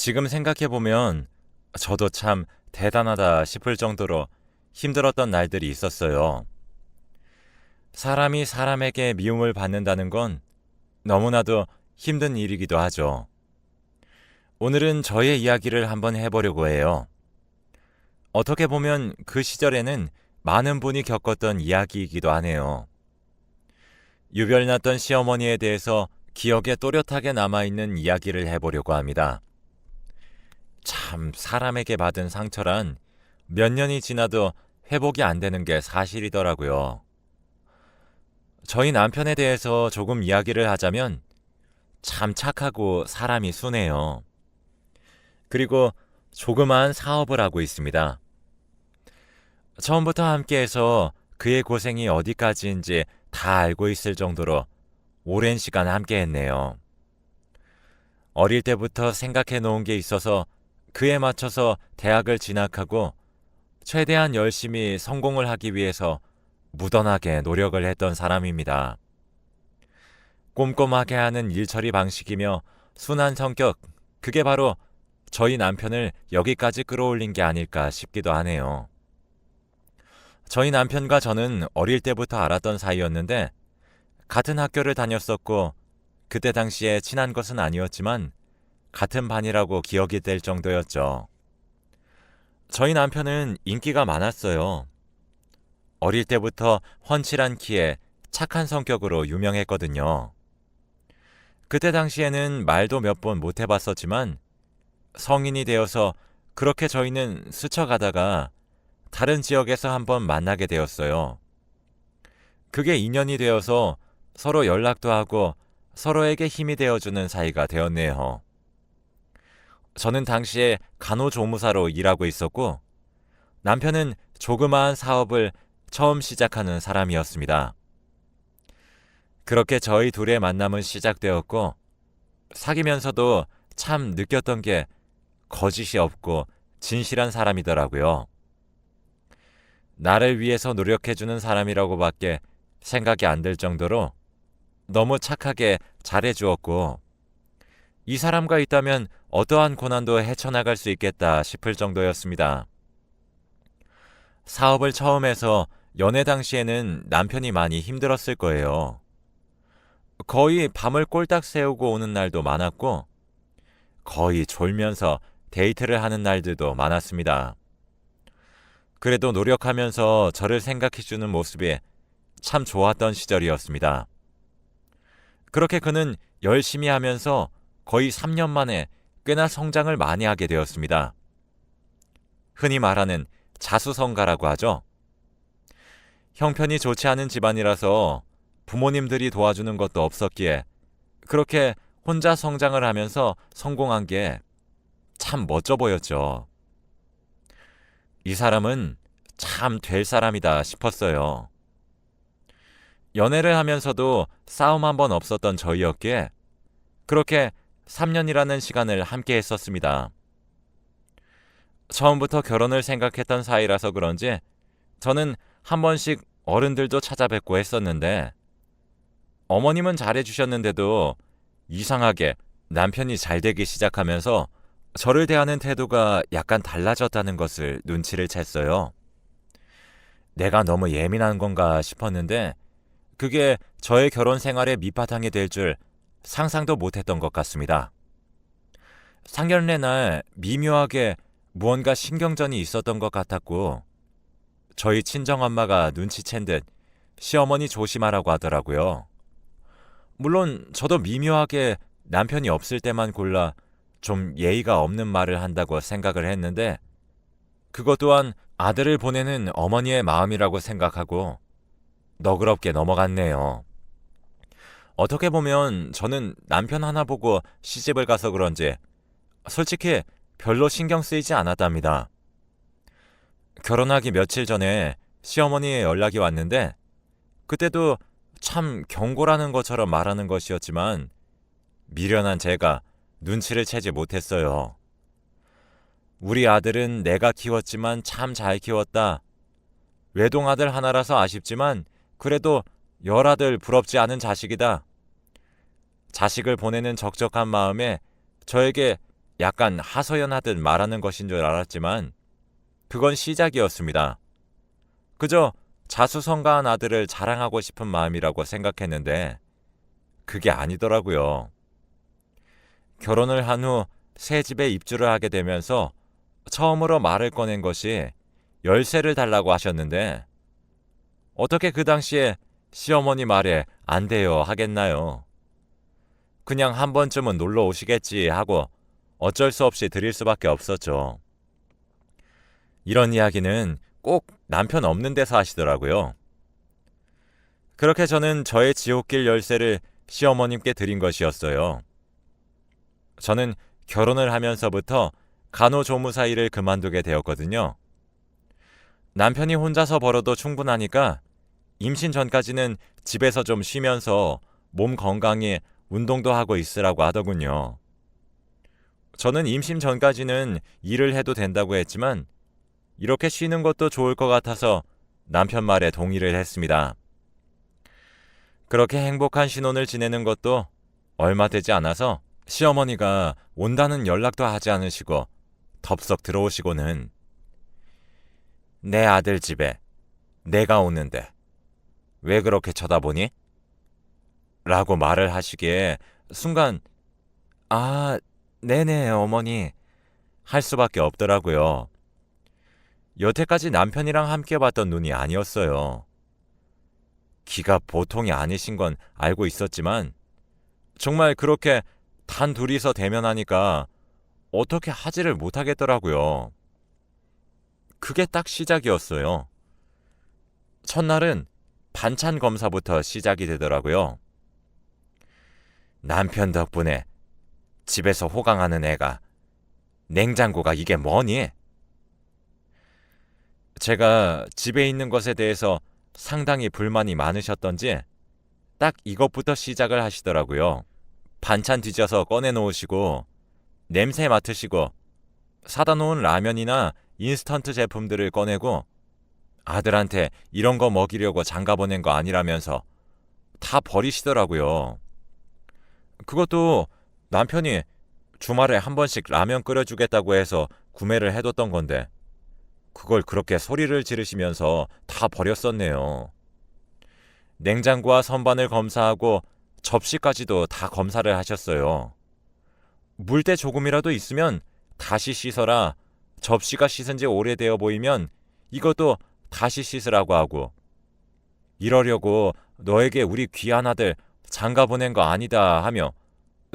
지금 생각해보면 저도 참 대단하다 싶을 정도로 힘들었던 날들이 있었어요. 사람이 사람에게 미움을 받는다는 건 너무나도 힘든 일이기도 하죠. 오늘은 저의 이야기를 한번 해보려고 해요. 어떻게 보면 그 시절에는 많은 분이 겪었던 이야기이기도 하네요. 유별났던 시어머니에 대해서 기억에 또렷하게 남아있는 이야기를 해보려고 합니다. 참, 사람에게 받은 상처란 몇 년이 지나도 회복이 안 되는 게 사실이더라고요. 저희 남편에 대해서 조금 이야기를 하자면 참 착하고 사람이 순해요. 그리고 조그마한 사업을 하고 있습니다. 처음부터 함께해서 그의 고생이 어디까지인지 다 알고 있을 정도로 오랜 시간 함께했네요. 어릴 때부터 생각해 놓은 게 있어서 그에 맞춰서 대학을 진학하고 최대한 열심히 성공을 하기 위해서 무던하게 노력을 했던 사람입니다. 꼼꼼하게 하는 일처리 방식이며 순한 성격, 그게 바로 저희 남편을 여기까지 끌어올린 게 아닐까 싶기도 하네요. 저희 남편과 저는 어릴 때부터 알았던 사이였는데 같은 학교를 다녔었고 그때 당시에 친한 것은 아니었지만 같은 반이라고 기억이 될 정도였죠. 저희 남편은 인기가 많았어요. 어릴 때부터 훤칠한 키에 착한 성격으로 유명했거든요. 그때 당시에는 말도 몇 번 못 해봤었지만 성인이 되어서 그렇게 저희는 스쳐가다가 다른 지역에서 한번 만나게 되었어요. 그게 인연이 되어서 서로 연락도 하고 서로에게 힘이 되어주는 사이가 되었네요. 저는 당시에 간호조무사로 일하고 있었고 남편은 조그마한 사업을 처음 시작하는 사람이었습니다. 그렇게 저희 둘의 만남은 시작되었고 사귀면서도 참 느꼈던 게 거짓이 없고 진실한 사람이더라고요. 나를 위해서 노력해주는 사람이라고밖에 생각이 안 들 정도로 너무 착하게 잘해주었고 이 사람과 있다면 어떠한 고난도 헤쳐나갈 수 있겠다 싶을 정도였습니다. 사업을 처음 해서 연애 당시에는 남편이 많이 힘들었을 거예요. 거의 밤을 꼴딱 세우고 오는 날도 많았고 거의 졸면서 데이트를 하는 날들도 많았습니다. 그래도 노력하면서 저를 생각해주는 모습이 참 좋았던 시절이었습니다. 그렇게 그는 열심히 하면서 거의 3년 만에 꽤나 성장을 많이 하게 되었습니다. 흔히 말하는 자수성가라고 하죠. 형편이 좋지 않은 집안이라서 부모님들이 도와주는 것도 없었기에 그렇게 혼자 성장을 하면서 성공한 게 참 멋져 보였죠. 이 사람은 참 될 사람이다 싶었어요. 연애를 하면서도 싸움 한 번 없었던 저희였기에 그렇게 3년이라는 시간을 함께 했었습니다. 처음부터 결혼을 생각했던 사이라서 그런지 저는 한 번씩 어른들도 찾아뵙고 했었는데 어머님은 잘해주셨는데도 이상하게 남편이 잘 되기 시작하면서 저를 대하는 태도가 약간 달라졌다는 것을 눈치를 챘어요. 내가 너무 예민한 건가 싶었는데 그게 저의 결혼 생활의 밑바탕이 될 줄 상상도 못했던 것 같습니다. 상견례 날 미묘하게 무언가 신경전이 있었던 것 같았고 저희 친정엄마가 눈치챈 듯 시어머니 조심하라고 하더라고요. 물론 저도 미묘하게 남편이 없을 때만 골라 좀 예의가 없는 말을 한다고 생각을 했는데 그것 또한 아들을 보내는 어머니의 마음이라고 생각하고 너그럽게 넘어갔네요. 어떻게 보면 저는 남편 하나 보고 시집을 가서 그런지 솔직히 별로 신경 쓰이지 않았답니다. 결혼하기 며칠 전에 시어머니의 연락이 왔는데 그때도 참 경고라는 것처럼 말하는 것이었지만 미련한 제가 눈치를 채지 못했어요. 우리 아들은 내가 키웠지만 참 잘 키웠다. 외동아들 하나라서 아쉽지만 그래도 열 아들 부럽지 않은 자식이다. 자식을 보내는 적적한 마음에 저에게 약간 하소연하듯 말하는 것인 줄 알았지만 그건 시작이었습니다. 그저 자수성가한 아들을 자랑하고 싶은 마음이라고 생각했는데 그게 아니더라고요. 결혼을 한 후 새 집에 입주를 하게 되면서 처음으로 말을 꺼낸 것이 열쇠를 달라고 하셨는데 어떻게 그 당시에 시어머니 말에 안 돼요 하겠나요? 그냥 한 번쯤은 놀러 오시겠지 하고 어쩔 수 없이 드릴 수밖에 없었죠. 이런 이야기는 꼭 남편 없는 데서 하시더라고요. 그렇게 저는 저의 지옥길 열쇠를 시어머님께 드린 것이었어요. 저는 결혼을 하면서부터 간호조무사 일을 그만두게 되었거든요. 남편이 혼자서 벌어도 충분하니까 임신 전까지는 집에서 좀 쉬면서 몸 건강히 운동도 하고 있으라고 하더군요. 저는 임신 전까지는 일을 해도 된다고 했지만 이렇게 쉬는 것도 좋을 것 같아서 남편 말에 동의를 했습니다. 그렇게 행복한 신혼을 지내는 것도 얼마 되지 않아서 시어머니가 온다는 연락도 하지 않으시고 덥석 들어오시고는 내 아들 집에 내가 오는데 왜 그렇게 쳐다보니? 라고 말을 하시기에 순간 아, 네네 어머니 할 수밖에 없더라고요. 여태까지 남편이랑 함께 봤던 눈이 아니었어요. 기가 보통이 아니신 건 알고 있었지만 정말 그렇게 단 둘이서 대면하니까 어떻게 하지를 못하겠더라고요. 그게 딱 시작이었어요. 첫날은 반찬 검사부터 시작이 되더라고요. 남편 덕분에 집에서 호강하는 애가 냉장고가 이게 뭐니? 제가 집에 있는 것에 대해서 상당히 불만이 많으셨던지 딱 이것부터 시작을 하시더라고요. 반찬 뒤져서 꺼내 놓으시고 냄새 맡으시고 사다 놓은 라면이나 인스턴트 제품들을 꺼내고 아들한테 이런 거 먹이려고 장가 보낸 거 아니라면서 다 버리시더라고요. 그것도 남편이 주말에 한 번씩 라면 끓여주겠다고 해서 구매를 해뒀던 건데 그걸 그렇게 소리를 지르시면서 다 버렸었네요. 냉장고와 선반을 검사하고 접시까지도 다 검사를 하셨어요. 물때 조금이라도 있으면 다시 씻어라. 접시가 씻은 지 오래되어 보이면 이것도 다시 씻으라고 하고 이러려고 너에게 우리 귀한 아들 장가 보낸 거 아니다 하며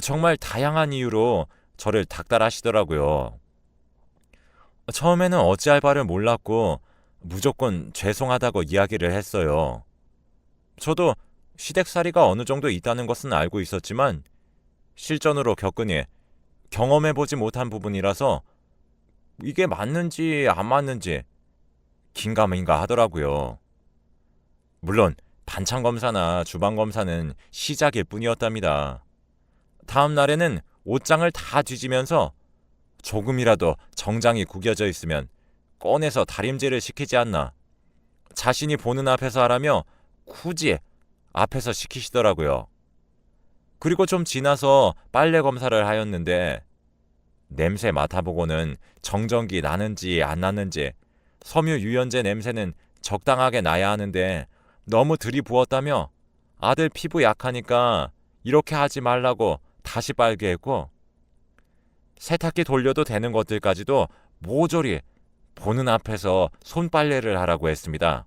정말 다양한 이유로 저를 닥달하시더라고요. 처음에는 어찌할 바를 몰랐고 무조건 죄송하다고 이야기를 했어요. 저도 시댁살이가 어느 정도 있다는 것은 알고 있었지만 실전으로 겪으니 경험해보지 못한 부분이라서 이게 맞는지 안 맞는지 긴가민가 하더라고요. 물론 반찬 검사나 주방 검사는 시작일 뿐이었답니다. 다음 날에는 옷장을 다 뒤지면서 조금이라도 정장이 구겨져 있으면 꺼내서 다림질을 시키지 않나. 자신이 보는 앞에서 하라며 굳이 앞에서 시키시더라고요. 그리고 좀 지나서 빨래 검사를 하였는데 냄새 맡아보고는 정전기 나는지 안 나는지 섬유 유연제 냄새는 적당하게 나야 하는데 너무 들이부었다며 아들 피부 약하니까 이렇게 하지 말라고 다시 빨게 했고 세탁기 돌려도 되는 것들까지도 모조리 보는 앞에서 손빨래를 하라고 했습니다.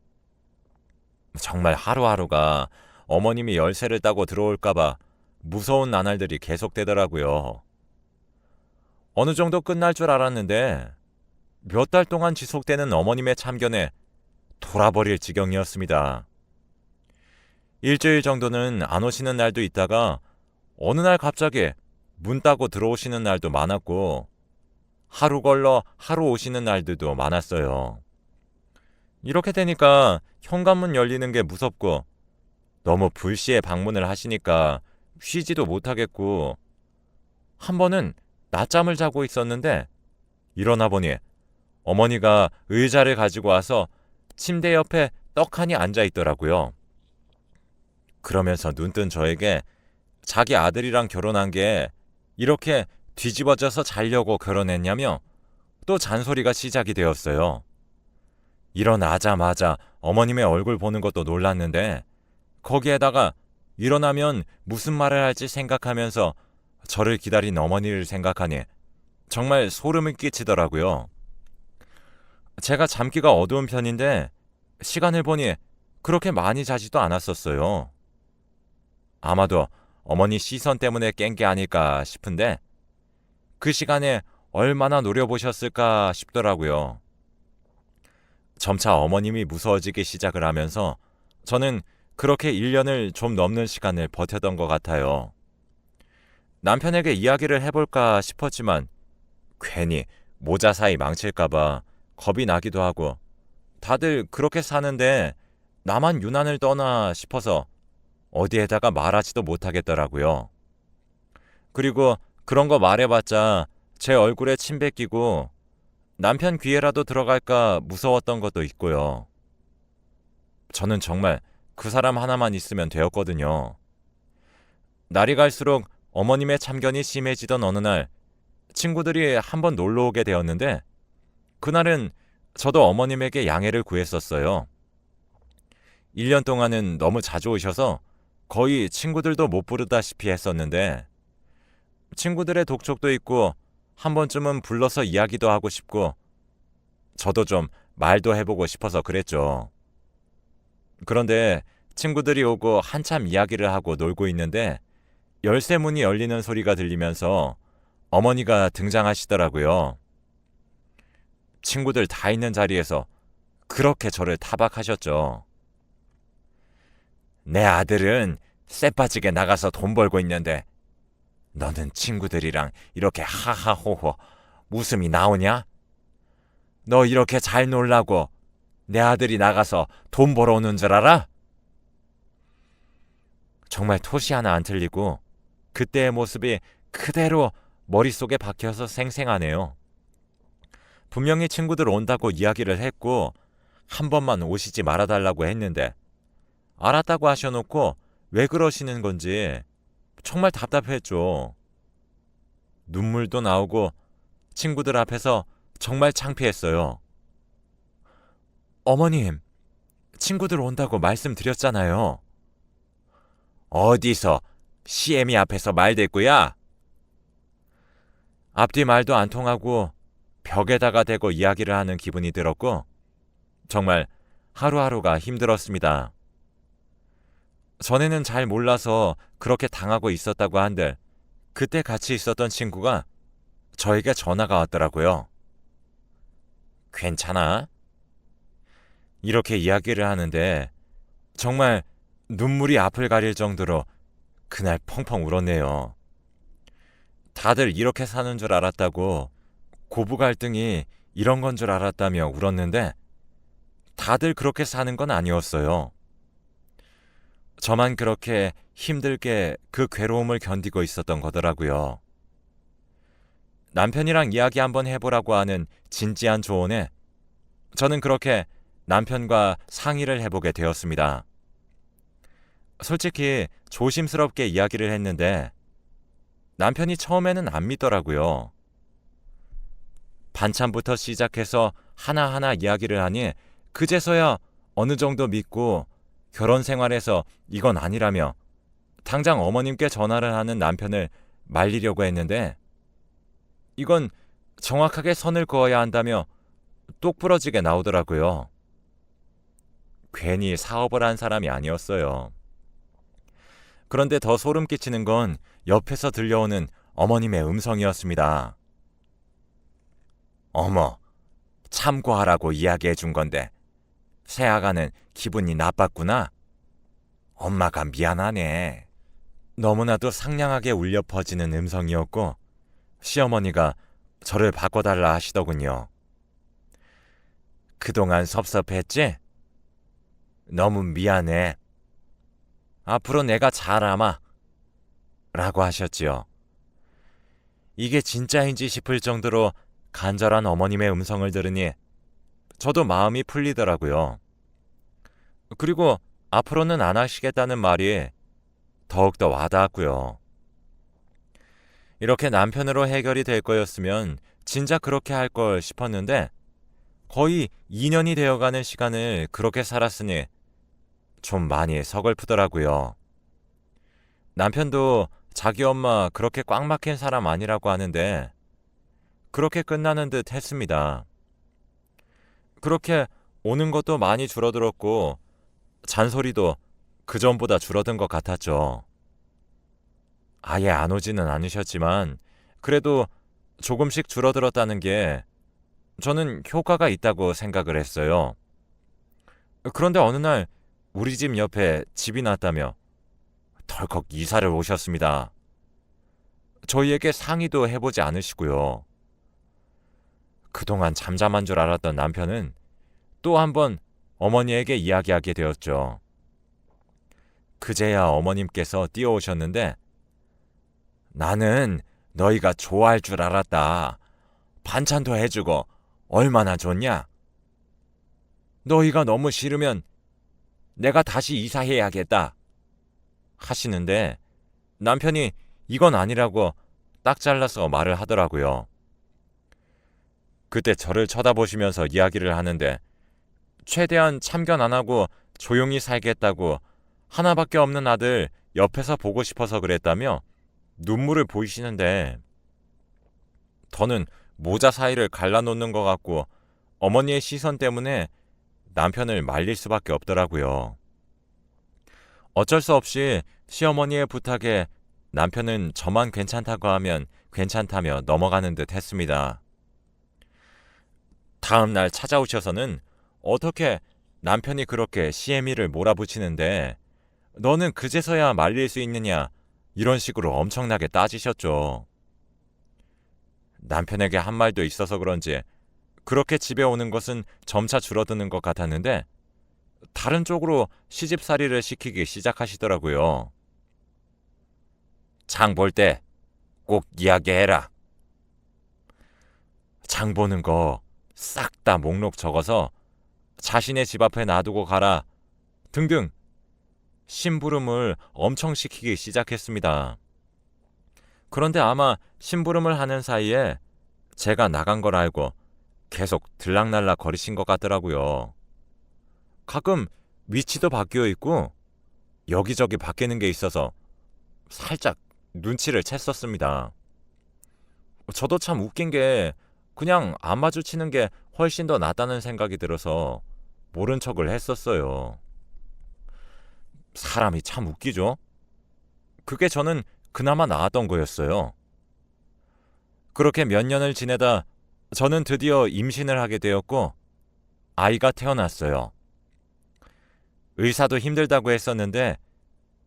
정말 하루하루가 어머님이 열쇠를 따고 들어올까봐 무서운 나날들이 계속되더라고요. 어느 정도 끝날 줄 알았는데 몇 달 동안 지속되는 어머님의 참견에 돌아버릴 지경이었습니다. 일주일 정도는 안 오시는 날도 있다가 어느 날 갑자기 문 따고 들어오시는 날도 많았고 하루 걸러 하루 오시는 날들도 많았어요. 이렇게 되니까 현관문 열리는 게 무섭고 너무 불시에 방문을 하시니까 쉬지도 못하겠고 한 번은 낮잠을 자고 있었는데 일어나 보니 어머니가 의자를 가지고 와서 침대 옆에 떡하니 앉아 있더라고요. 그러면서 눈뜬 저에게 자기 아들이랑 결혼한 게 이렇게 뒤집어져서 자려고 결혼했냐며 또 잔소리가 시작이 되었어요. 일어나자마자 어머님의 얼굴 보는 것도 놀랐는데 거기에다가 일어나면 무슨 말을 할지 생각하면서 저를 기다린 어머니를 생각하니 정말 소름이 끼치더라고요. 제가 잠기가 어두운 편인데 시간을 보니 그렇게 많이 자지도 않았었어요. 아마도 어머니 시선 때문에 깬 게 아닐까 싶은데 그 시간에 얼마나 노려보셨을까 싶더라고요. 점차 어머님이 무서워지기 시작을 하면서 저는 그렇게 1년을 좀 넘는 시간을 버텼던 것 같아요. 남편에게 이야기를 해볼까 싶었지만 괜히 모자 사이 망칠까봐 겁이 나기도 하고 다들 그렇게 사는데 나만 유난을 떠나 싶어서 어디에다가 말하지도 못하겠더라고요. 그리고 그런 거 말해봤자 제 얼굴에 침 뱉기고 남편 귀에라도 들어갈까 무서웠던 것도 있고요. 저는 정말 그 사람 하나만 있으면 되었거든요. 날이 갈수록 어머님의 참견이 심해지던 어느 날 친구들이 한번 놀러 오게 되었는데 그날은 저도 어머님에게 양해를 구했었어요. 1년 동안은 너무 자주 오셔서 거의 친구들도 못 부르다시피 했었는데 친구들의 독촉도 있고 한 번쯤은 불러서 이야기도 하고 싶고 저도 좀 말도 해보고 싶어서 그랬죠. 그런데 친구들이 오고 한참 이야기를 하고 놀고 있는데 열쇠 문이 열리는 소리가 들리면서 어머니가 등장하시더라고요. 친구들 다 있는 자리에서 그렇게 저를 타박하셨죠. 내 아들은 쎄 빠지게 나가서 돈 벌고 있는데 너는 친구들이랑 이렇게 하하호호 웃음이 나오냐? 너 이렇게 잘 놀라고 내 아들이 나가서 돈 벌어오는 줄 알아? 정말 토시 하나 안 틀리고 그때의 모습이 그대로 머릿속에 박혀서 생생하네요. 분명히 친구들 온다고 이야기를 했고 한 번만 오시지 말아달라고 했는데 알았다고 하셔놓고 왜 그러시는 건지 정말 답답했죠. 눈물도 나오고 친구들 앞에서 정말 창피했어요. 어머님, 친구들 온다고 말씀드렸잖아요. 어디서 CM이 앞에서 말대꾸야? 앞뒤 말도 안 통하고 벽에다가 대고 이야기를 하는 기분이 들었고 정말 하루하루가 힘들었습니다. 전에는 잘 몰라서 그렇게 당하고 있었다고 한들 그때 같이 있었던 친구가 저에게 전화가 왔더라고요. 괜찮아? 이렇게 이야기를 하는데 정말 눈물이 앞을 가릴 정도로 그날 펑펑 울었네요. 다들 이렇게 사는 줄 알았다고 고부 갈등이 이런 건 줄 알았다며 울었는데 다들 그렇게 사는 건 아니었어요. 저만 그렇게 힘들게 그 괴로움을 견디고 있었던 거더라고요. 남편이랑 이야기 한번 해보라고 하는 진지한 조언에 저는 그렇게 남편과 상의를 해보게 되었습니다. 솔직히 조심스럽게 이야기를 했는데 남편이 처음에는 안 믿더라고요. 반찬부터 시작해서 하나하나 이야기를 하니 그제서야 어느 정도 믿고 결혼 생활에서 이건 아니라며 당장 어머님께 전화를 하는 남편을 말리려고 했는데 이건 정확하게 선을 그어야 한다며 똑부러지게 나오더라고요. 괜히 사업을 한 사람이 아니었어요. 그런데 더 소름 끼치는 건 옆에서 들려오는 어머님의 음성이었습니다. 어머, 참고하라고 이야기해 준 건데 새아가는 기분이 나빴구나. 엄마가 미안하네. 너무나도 상냥하게 울려 퍼지는 음성이었고 시어머니가 저를 바꿔달라 하시더군요. 그동안 섭섭했지? 너무 미안해. 앞으로 내가 잘 아마. 라고 하셨지요. 이게 진짜인지 싶을 정도로 간절한 어머님의 음성을 들으니 저도 마음이 풀리더라고요. 그리고 앞으로는 안 하시겠다는 말이 더욱더 와닿았고요. 이렇게 남편으로 해결이 될 거였으면 진짜 그렇게 할 걸 싶었는데 거의 2년이 되어가는 시간을 그렇게 살았으니 좀 많이 서글프더라고요. 남편도 자기 엄마 그렇게 꽉 막힌 사람 아니라고 하는데 그렇게 끝나는 듯 했습니다. 그렇게 오는 것도 많이 줄어들었고 잔소리도 그 전보다 줄어든 것 같았죠. 아예 안 오지는 않으셨지만 그래도 조금씩 줄어들었다는 게 저는 효과가 있다고 생각을 했어요. 그런데 어느 날 우리 집 옆에 집이 났다며 덜컥 이사를 오셨습니다. 저희에게 상의도 해보지 않으시고요. 그동안 잠잠한 줄 알았던 남편은 또 한 번 어머니에게 이야기하게 되었죠. 그제야 어머님께서 뛰어오셨는데 나는 너희가 좋아할 줄 알았다. 반찬도 해주고 얼마나 좋냐? 너희가 너무 싫으면 내가 다시 이사해야겠다. 하시는데 남편이 이건 아니라고 딱 잘라서 말을 하더라고요. 그때 저를 쳐다보시면서 이야기를 하는데 최대한 참견 안 하고 조용히 살겠다고 하나밖에 없는 아들 옆에서 보고 싶어서 그랬다며 눈물을 보이시는데 더는 모자 사이를 갈라놓는 것 같고 어머니의 시선 때문에 남편을 말릴 수밖에 없더라고요. 어쩔 수 없이 시어머니의 부탁에 남편은 저만 괜찮다고 하면 괜찮다며 넘어가는 듯 했습니다. 다음 날 찾아오셔서는 어떻게 남편이 그렇게 시애미를 몰아붙이는데 너는 그제서야 말릴 수 있느냐 이런 식으로 엄청나게 따지셨죠. 남편에게 한 말도 있어서 그런지 그렇게 집에 오는 것은 점차 줄어드는 것 같았는데 다른 쪽으로 시집살이를 시키기 시작하시더라고요. 장 볼 때 꼭 이야기해라. 장 보는 거 싹 다 목록 적어서 자신의 집 앞에 놔두고 가라. 등등 심부름을 엄청 시키기 시작했습니다. 그런데 아마 심부름을 하는 사이에 제가 나간 걸 알고 계속 들락날락 거리신 것 같더라고요. 가끔 위치도 바뀌어 있고 여기저기 바뀌는 게 있어서 살짝 눈치를 챘었습니다. 저도 참 웃긴 게 그냥 안 마주치는 게 훨씬 더 낫다는 생각이 들어서 모른 척을 했었어요. 사람이 참 웃기죠? 그게 저는 그나마 나았던 거였어요. 그렇게 몇 년을 지내다 저는 드디어 임신을 하게 되었고 아이가 태어났어요. 의사도 힘들다고 했었는데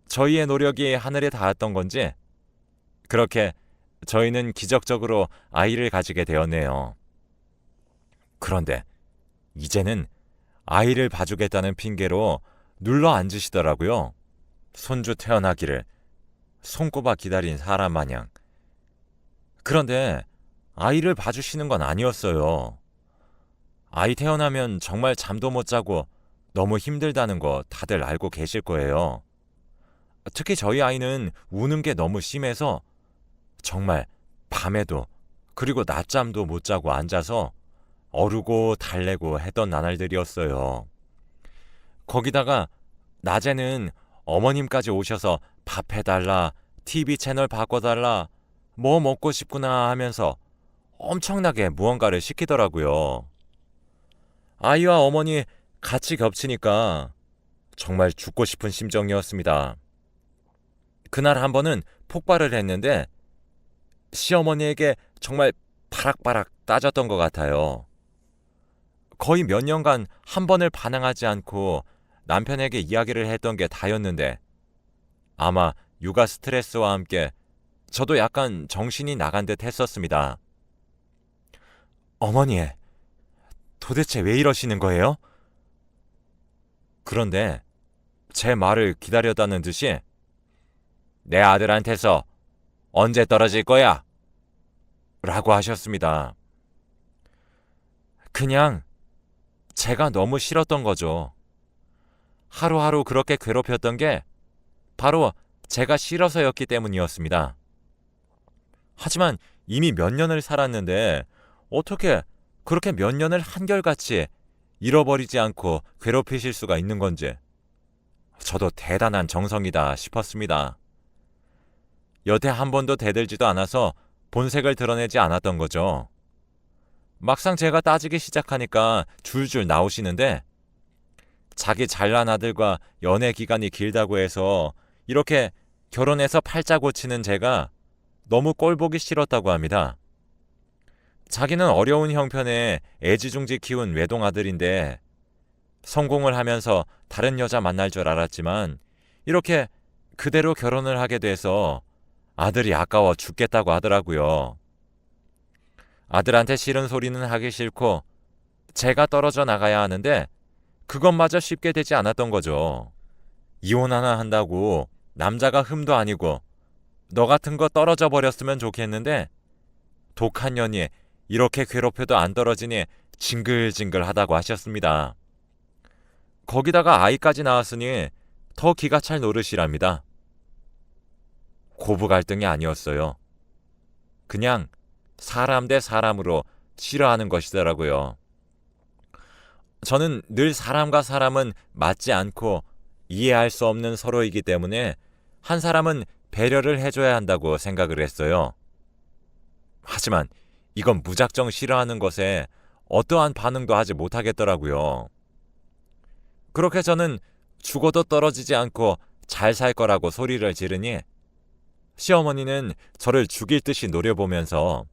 저희의 노력이 하늘에 닿았던 건지 그렇게 저희는 기적적으로 아이를 가지게 되었네요. 그런데 이제는 아이를 봐주겠다는 핑계로 눌러 앉으시더라고요. 손주 태어나기를 손꼽아 기다린 사람 마냥. 그런데 아이를 봐주시는 건 아니었어요. 아이 태어나면 정말 잠도 못 자고 너무 힘들다는 거 다들 알고 계실 거예요. 특히 저희 아이는 우는 게 너무 심해서 정말 밤에도 그리고 낮잠도 못 자고 앉아서 어르고 달래고 했던 나날들이었어요. 거기다가 낮에는 어머님까지 오셔서 밥 해달라, TV 채널 바꿔달라, 뭐 먹고 싶구나 하면서 엄청나게 무언가를 시키더라고요. 아이와 어머니 같이 겹치니까 정말 죽고 싶은 심정이었습니다. 그날 한 번은 폭발을 했는데 시어머니에게 정말 바락바락 따졌던 것 같아요. 거의 몇 년간 한 번을 반항하지 않고 남편에게 이야기를 했던 게 다였는데 아마 육아 스트레스와 함께 저도 약간 정신이 나간 듯 했었습니다. 어머니, 도대체 왜 이러시는 거예요? 그런데 제 말을 기다렸다는 듯이 내 아들한테서 언제 떨어질 거야? 라고 하셨습니다. 그냥 제가 너무 싫었던 거죠. 하루하루 그렇게 괴롭혔던 게 바로 제가 싫어서였기 때문이었습니다. 하지만 이미 몇 년을 살았는데 어떻게 그렇게 몇 년을 한결같이 잃어버리지 않고 괴롭히실 수가 있는 건지 저도 대단한 정성이다 싶었습니다. 여태 한 번도 대들지도 않아서 본색을 드러내지 않았던 거죠. 막상 제가 따지기 시작하니까 줄줄 나오시는데 자기 잘난 아들과 연애 기간이 길다고 해서 이렇게 결혼해서 팔자 고치는 제가 너무 꼴보기 싫었다고 합니다. 자기는 어려운 형편에 애지중지 키운 외동 아들인데 성공을 하면서 다른 여자 만날 줄 알았지만 이렇게 그대로 결혼을 하게 돼서 아들이 아까워 죽겠다고 하더라고요. 아들한테 싫은 소리는 하기 싫고 제가 떨어져 나가야 하는데 그것마저 쉽게 되지 않았던 거죠. 이혼 하나 한다고 남자가 흠도 아니고 너 같은 거 떨어져 버렸으면 좋겠는데 독한 년이 이렇게 괴롭혀도 안 떨어지니 징글징글 하다고 하셨습니다. 거기다가 아이까지 낳았으니 더 기가 찰 노릇이랍니다. 고부 갈등이 아니었어요. 그냥 사람 대 사람으로 싫어하는 것이더라고요. 저는 늘 사람과 사람은 맞지 않고 이해할 수 없는 서로이기 때문에 한 사람은 배려를 해줘야 한다고 생각을 했어요. 하지만 이건 무작정 싫어하는 것에 어떠한 반응도 하지 못하겠더라고요. 그렇게 저는 죽어도 떨어지지 않고 잘 살 거라고 소리를 지르니 시어머니는 저를 죽일 듯이 노려보면서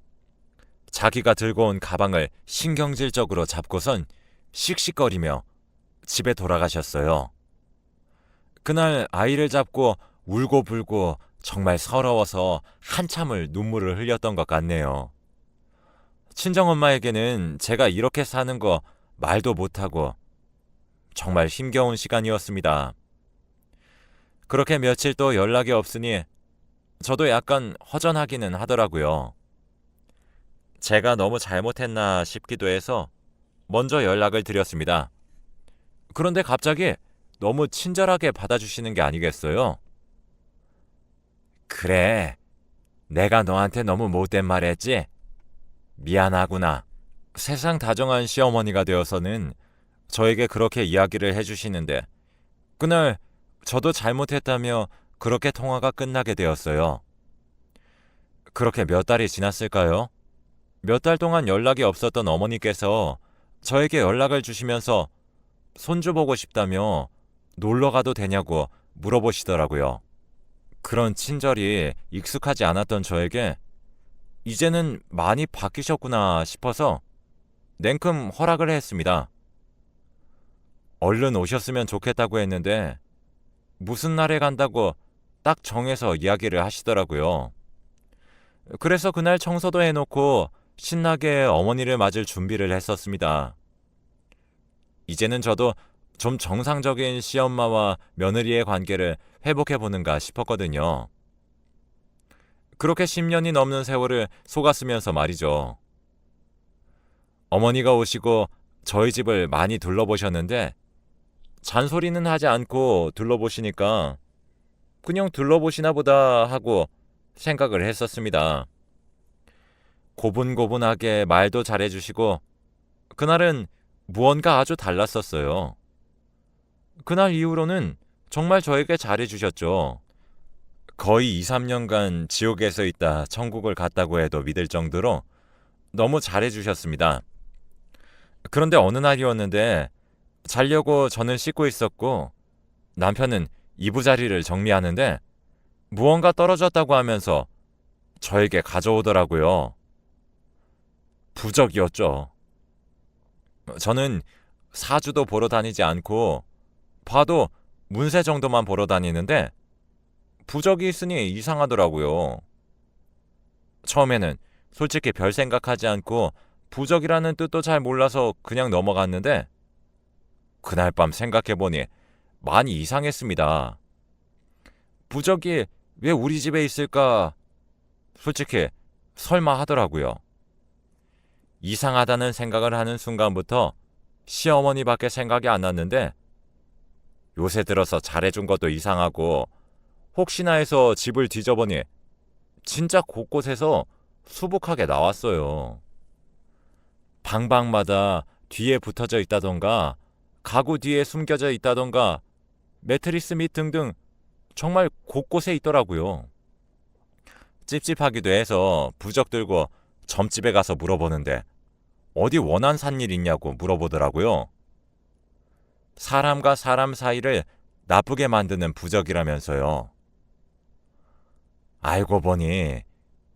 자기가 들고 온 가방을 신경질적으로 잡고선 씩씩거리며 집에 돌아가셨어요. 그날 아이를 잡고 울고 불고 정말 서러워서 한참을 눈물을 흘렸던 것 같네요. 친정엄마에게는 제가 이렇게 사는 거 말도 못하고 정말 힘겨운 시간이었습니다. 그렇게 며칠 또 연락이 없으니 저도 약간 허전하기는 하더라고요. 제가 너무 잘못했나 싶기도 해서 먼저 연락을 드렸습니다. 그런데 갑자기 너무 친절하게 받아주시는 게 아니겠어요? 그래. 내가 너한테 너무 못된 말 했지? 미안하구나. 세상 다정한 시어머니가 되어서는 저에게 그렇게 이야기를 해주시는데, 그날 저도 잘못했다며 그렇게 통화가 끝나게 되었어요. 그렇게 몇 달이 지났을까요? 몇 달 동안 연락이 없었던 어머니께서 저에게 연락을 주시면서 손주 보고 싶다며 놀러 가도 되냐고 물어보시더라고요. 그런 친절이 익숙하지 않았던 저에게 이제는 많이 바뀌셨구나 싶어서 냉큼 허락을 했습니다. 얼른 오셨으면 좋겠다고 했는데 무슨 날에 간다고 딱 정해서 이야기를 하시더라고요. 그래서 그날 청소도 해놓고 신나게 어머니를 맞을 준비를 했었습니다. 이제는 저도 좀 정상적인 시엄마와 며느리의 관계를 회복해보는가 싶었거든요. 그렇게 10년이 넘는 세월을 속았으면서 말이죠. 어머니가 오시고 저희 집을 많이 둘러보셨는데 잔소리는 하지 않고 둘러보시니까 그냥 둘러보시나 보다 하고 생각을 했었습니다. 고분고분하게 말도 잘해주시고 그날은 무언가 아주 달랐었어요. 그날 이후로는 정말 저에게 잘해주셨죠. 거의 2, 3년간 지옥에서 있다 천국을 갔다고 해도 믿을 정도로 너무 잘해주셨습니다. 그런데 어느 날이었는데 자려고 저는 씻고 있었고 남편은 이부 자리를 정리하는데 무언가 떨어졌다고 하면서 저에게 가져오더라고요. 부적이었죠. 저는 사주도 보러 다니지 않고 봐도 문세 정도만 보러 다니는데 부적이 있으니 이상하더라고요. 처음에는 솔직히 별 생각하지 않고 부적이라는 뜻도 잘 몰라서 그냥 넘어갔는데 그날 밤 생각해보니 많이 이상했습니다. 부적이 왜 우리 집에 있을까? 솔직히 설마 하더라고요. 이상하다는 생각을 하는 순간부터 시어머니밖에 생각이 안 났는데 요새 들어서 잘해준 것도 이상하고 혹시나 해서 집을 뒤져보니 진짜 곳곳에서 수북하게 나왔어요. 방방마다 뒤에 붙어져 있다던가 가구 뒤에 숨겨져 있다던가 매트리스 밑 등등 정말 곳곳에 있더라고요. 찝찝하기도 해서 부적 들고 점집에 가서 물어보는데 어디 원한 산 일 있냐고 물어보더라고요. 사람과 사람 사이를 나쁘게 만드는 부적이라면서요. 알고 보니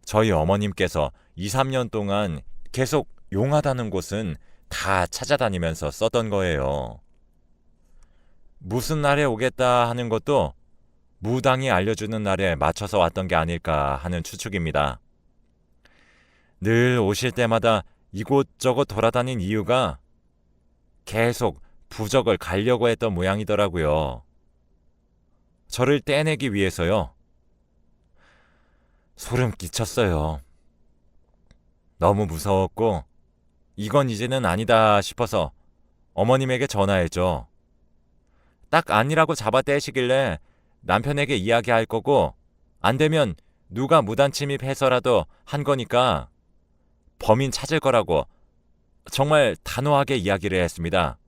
저희 어머님께서 2, 3년 동안 계속 용하다는 곳은 다 찾아다니면서 썼던 거예요. 무슨 날에 오겠다 하는 것도 무당이 알려주는 날에 맞춰서 왔던 게 아닐까 하는 추측입니다. 늘 오실 때마다 이곳저곳 돌아다닌 이유가 계속 부적을 가려고 했던 모양이더라고요. 저를 떼내기 위해서요. 소름 끼쳤어요. 너무 무서웠고, 이건 이제는 아니다 싶어서 어머님에게 전화했죠. 딱 아니라고 잡아떼시길래 남편에게 이야기할 거고, 안 되면 누가 무단 침입해서라도 한 거니까 범인 찾을 거라고 정말 단호하게 이야기를 했습니다.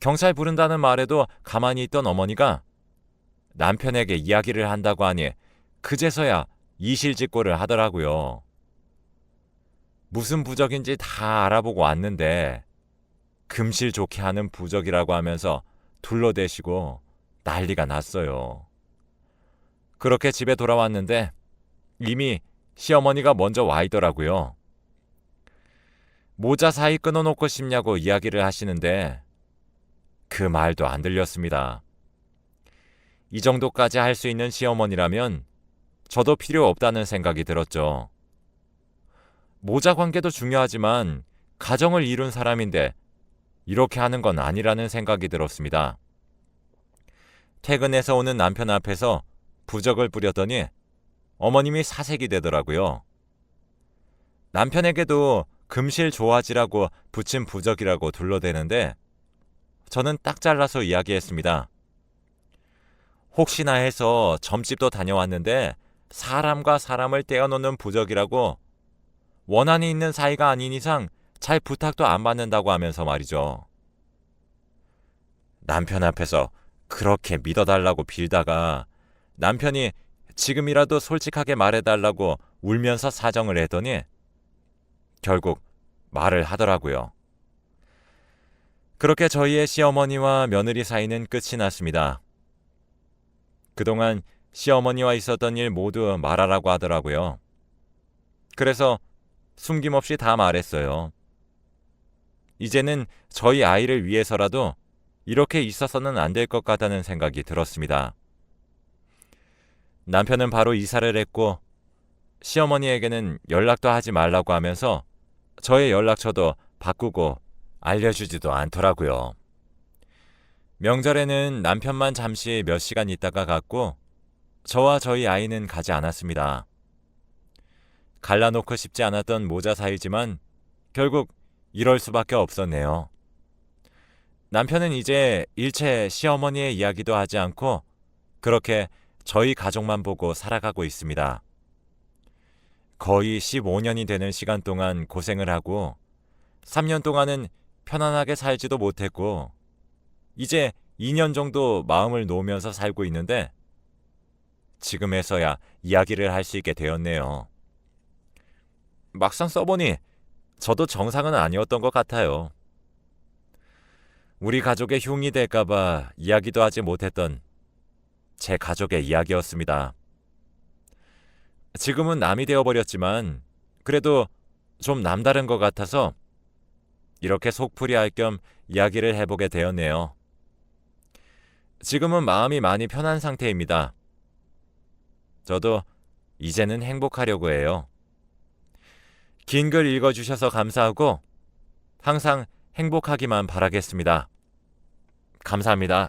경찰 부른다는 말에도 가만히 있던 어머니가 남편에게 이야기를 한다고 하니 그제서야 이실직고를 하더라고요. 무슨 부적인지 다 알아보고 왔는데 금실 좋게 하는 부적이라고 하면서 둘러대시고 난리가 났어요. 그렇게 집에 돌아왔는데 이미 시어머니가 먼저 와 있더라고요. 모자 사이 끊어놓고 싶냐고 이야기를 하시는데 그 말도 안 들렸습니다. 이 정도까지 할 수 있는 시어머니라면 저도 필요 없다는 생각이 들었죠. 모자 관계도 중요하지만 가정을 이룬 사람인데 이렇게 하는 건 아니라는 생각이 들었습니다. 퇴근해서 오는 남편 앞에서 부적을 뿌렸더니 어머님이 사색이 되더라고요. 남편에게도 금실 좋아지라고 붙인 부적이라고 둘러대는데 저는 딱 잘라서 이야기했습니다. 혹시나 해서 점집도 다녀왔는데 사람과 사람을 떼어놓는 부적이라고 원한이 있는 사이가 아닌 이상 잘 부탁도 안 받는다고 하면서 말이죠. 남편 앞에서 그렇게 믿어달라고 빌다가 남편이 지금이라도 솔직하게 말해달라고 울면서 사정을 했더니 결국 말을 하더라고요. 그렇게 저희의 시어머니와 며느리 사이는 끝이 났습니다. 그동안 시어머니와 있었던 일 모두 말하라고 하더라고요. 그래서 숨김없이 다 말했어요. 이제는 저희 아이를 위해서라도 이렇게 있어서는 안 될 것 같다는 생각이 들었습니다. 남편은 바로 이사를 했고 시어머니에게는 연락도 하지 말라고 하면서 저의 연락처도 바꾸고 알려주지도 않더라고요. 명절에는 남편만 잠시 몇 시간 있다가 갔고 저와 저희 아이는 가지 않았습니다. 갈라놓고 싶지 않았던 모자 사이지만 결국 이럴 수밖에 없었네요. 남편은 이제 일체 시어머니의 이야기도 하지 않고 그렇게 저희 가족만 보고 살아가고 있습니다. 거의 15년이 되는 시간 동안 고생을 하고 3년 동안은 편안하게 살지도 못했고 이제 2년 정도 마음을 놓으면서 살고 있는데 지금에서야 이야기를 할 수 있게 되었네요. 막상 써보니 저도 정상은 아니었던 것 같아요. 우리 가족의 흉이 될까봐 이야기도 하지 못했던 제 가족의 이야기였습니다. 지금은 남이 되어버렸지만 그래도 좀 남다른 것 같아서 이렇게 속풀이 할 겸 이야기를 해보게 되었네요. 지금은 마음이 많이 편한 상태입니다. 저도 이제는 행복하려고 해요. 긴 글 읽어주셔서 감사하고 항상 행복하기만 바라겠습니다. 감사합니다.